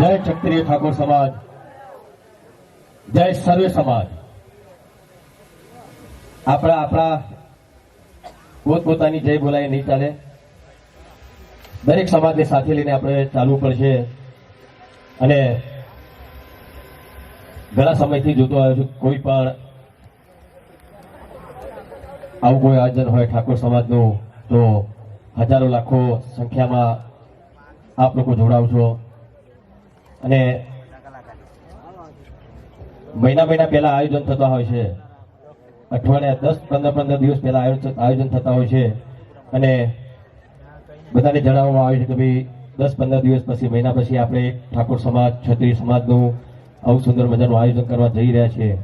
જય ક્ષત્રિય ઠાકોર સમાજ, જય સર્વે સમાજ. આપણા આપણા પોતપોતાની જય બોલાય નહીં ચાલે. દરેક સમાજને સાથે લઈને આપણે ચાલવું પડશે. અને ઘણા સમયથી જોતો આવ્યો છું, કોઈ પણ આવું કોઈ આયોજન હોય ઠાકોર સમાજનું, તો હજારો, લાખો સંખ્યામાં આપ લોકો જોડાવ છો અને મહિના મહિના પહેલા આયોજન થતા હોય છે. અઠવાડિયા દસ, પંદર પંદર દિવસ પહેલા આયોજન થતા હોય છે. અને બધાને જણાવવામાં આવે છે કે ભાઈ, દસ, પંદર દિવસ પછી, મહિના પછી આપણે ઠાકોર સમાજ, ક્ષત્રિય સમાજનું આવું સુંદર મજાનું આયોજન કરવા જઈ રહ્યા છીએ.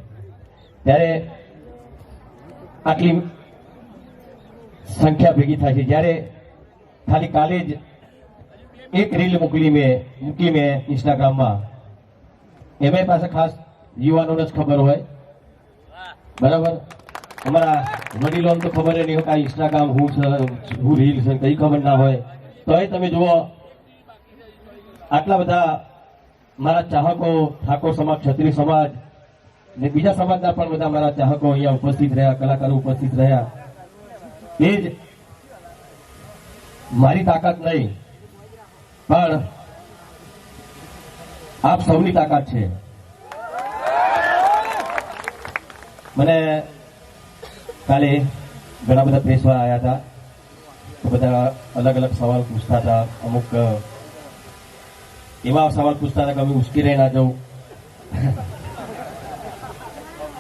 ત્યારે આટલી સંખ્યા ભેગી થાય છે. જ્યારે ખાલી કાલે જ એક રીલ મોકલી મેં મૂકી મેં ઇન્સ્ટાગ્રામમાં. એમાં પાસે ખાસ યુવાનોને જ ખબર હોય. બરાબર? અમારા વડીલોને તો ખબર નહીં હોય કે આ ઇન્સ્ટાગ્રામ હું છે, હું રીલ છે, કઈ ખબર ના હોય. તો એ તમે જુઓ, આટલા બધા મારા ચાહકો, ઠાકોર સમાજ, ક્ષત્રિય સમાજ ને બીજા સમાજના પણ બધા મારા ચાહકો અહીંયા ઉપસ્થિત રહ્યા, કલાકારો ઉપસ્થિત રહ્યા. એ જ મારી તાકાત નહીં. પણ આપ સૌની તાકાત છે. મને કાલે ઘણા બધા પ્રેસવાળા આવ્યા હતા. તો બધા અલગ અલગ સવાલ પૂછતા હતા. અમુક એવા સવાલ પૂછતા હતા કે અમે ઉશ્કેરાઈ ના જવું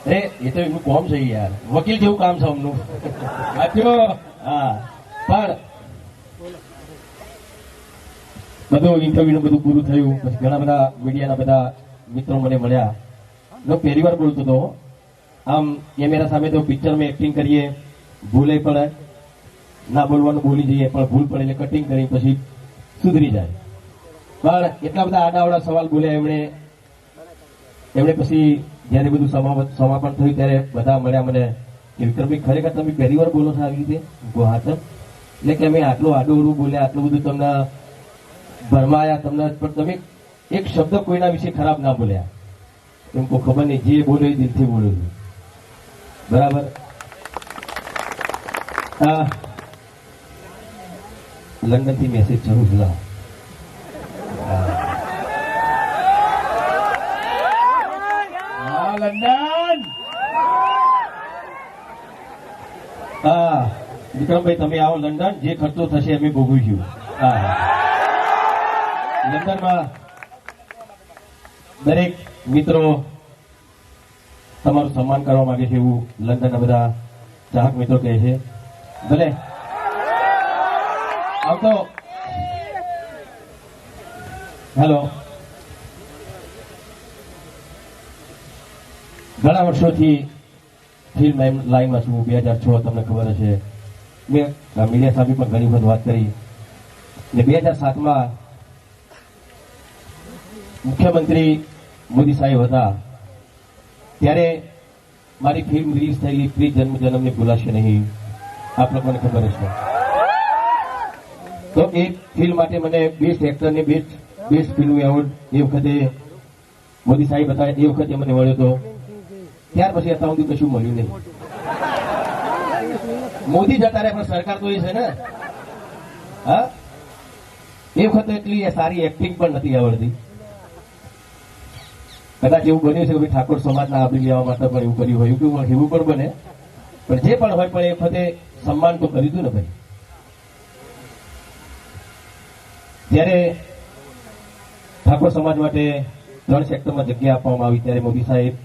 અરે એ તો એમનું કોમ છે યાર. વકીલ જેવું કામ છે અમનું. હા. પણ બધું ઇન્ટરવ્યુ બધું પૂરું થયું. પછી ઘણા બધા મીડિયાના બધા મિત્રો મને મળ્યા. હું પહેલી વાર બોલતો હતો આમ કેમેરા સામે તો પિક્ચરમાં એક્ટિંગ કરીએ, ભૂલે પડે ના બોલવાનું બોલી જઈએ, પણ ભૂલ પડે એટલે કટિંગ કરી પછી સુધરી જાય. પણ એટલા બધા આડાવડા સવાલ બોલ્યા એમણે. એમણે પછી જ્યારે બધું સમાપન થયું ત્યારે બધા મળ્યા મને કે વિક્રમભાઈ ખરેખર તમે પહેલી વાર બોલો છો આવી રીતે? સર. એટલે કે અમે આટલું આડું બોલ્યા, આટલું બધું તમને ભરમાયા તમને તમે એક શબ્દ કોઈના વિશે ખરાબ ના બોલ્યા. એમ ખબર નહીં, જે બોલ્યો એ દિલથી બોલ્યો બરાબર? આ લંડનથી મેસેજ જરૂર લાવો. લંડન! હા, વિક્રમભાઈ, તમે આવો લંડન, જે ખર્ચો થશે અમે ભોગવીશું. હા. લંડનમાં દરેક મિત્રો તમારું સન્માન કરવા માંગે છે એવું લંડનના બધા ચાહક મિત્રો કહે છે. ભલે. આવતો. હેલો. ઘણા વર્ષોથી ફિલ્મ લાઈનમાં છું. બે હજાર છ તમને ખબર હશે. મેં મીડિયા સામે પણ ઘણી વખત વાત કરી. ને બે હજાર સાતમાં મુખ્યમંત્રી મોદી સાહેબ હતા, ત્યારે મારી ફિલ્મ રિલીઝ થયેલી પ્રી જન્મ જન્મને ભૂલાશે નહીં. આપ લોકોને ખબર છે તો એ ફિલ્મ માટે મને બેસ્ટ એક્ટરને બેસ્ટ બેસ્ટ ફિલ્મ એવોર્ડ એ વખતે મોદી સાહેબ હતા, એ વખતે મને મળ્યો હતો. ત્યાર પછી અત્યાર સુધી કશું મળ્યું નહીં. મોદી જતા રહે પણ સરકાર તો એ છે ને. હા? એ વખતે એટલી સારી એક્ટિંગ પણ નથી આવડતી. કદાચ એવું બન્યું છે કે ઠાકોર સમાજના આવરી લેવા માટે પણ એવું કર્યું હોય, એવું એવું પણ બને. પણ જે પણ હોય, પણ એ વખતે સન્માન તો કરી દીધું ને ભાઈ. ત્યારે ઠાકોર સમાજ માટે ત્રણ સેક્ટરમાં જગ્યા આપવામાં આવી, ત્યારે મોદી સાહેબ